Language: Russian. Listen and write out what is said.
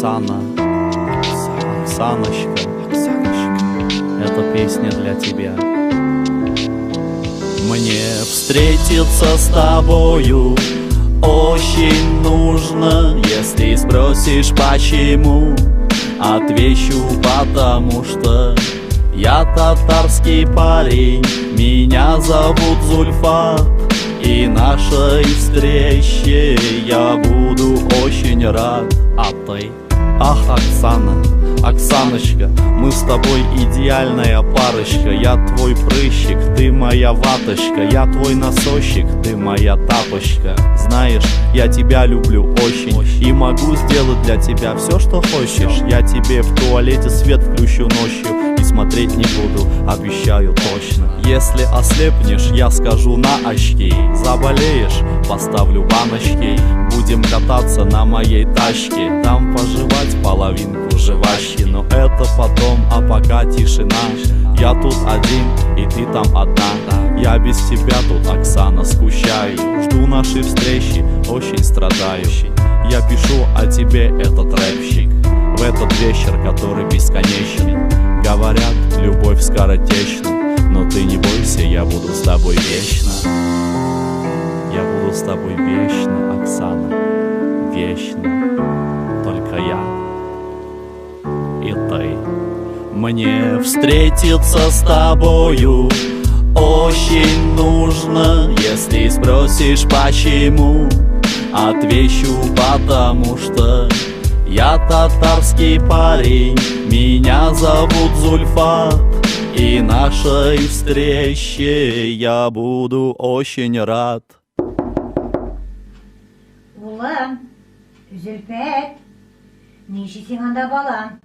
Оксана, Оксаночка, эта песня для тебя. Мне встретиться с тобою очень нужно, если спросишь почему, отвечу потому что я татарский парень, меня зовут Зульфат, и нашей встрече я буду очень рад. А ты? Ах, Оксана, Оксаночка, мы с тобой идеальная парочка. Я твой прыщик, ты моя ваточка. Я твой носочек, ты моя тапочка. Знаешь, я тебя люблю очень И могу сделать для тебя все, что хочешь. Я тебе в туалете свет включу ночью И смотреть не буду, обещаю точно. Если ослепнешь, я скажу на очки. Заболеешь, поставлю баночки. Будем кататься на моей тачке. Там пожевать половинку жвачки Но это потом, а пока тишина. Я тут один, и ты там одна. Я без тебя тут, Оксана, скучаю. Жду нашей встречи, очень страдаю. Я пишу о тебе этот рэпщик. В этот вечер, который бесконечен. Говорят, любовь скоротечна. Но ты не бойся, я буду с тобой вечно. Я буду с тобой вечно, Оксана ты Мне встретиться с тобою очень нужно Если спросишь почему. Отвечу потому что я татарский парень, меня зовут Зульфат. И нашей встрече я буду очень рад. Улым, Зülfet, ne işisin anda balam?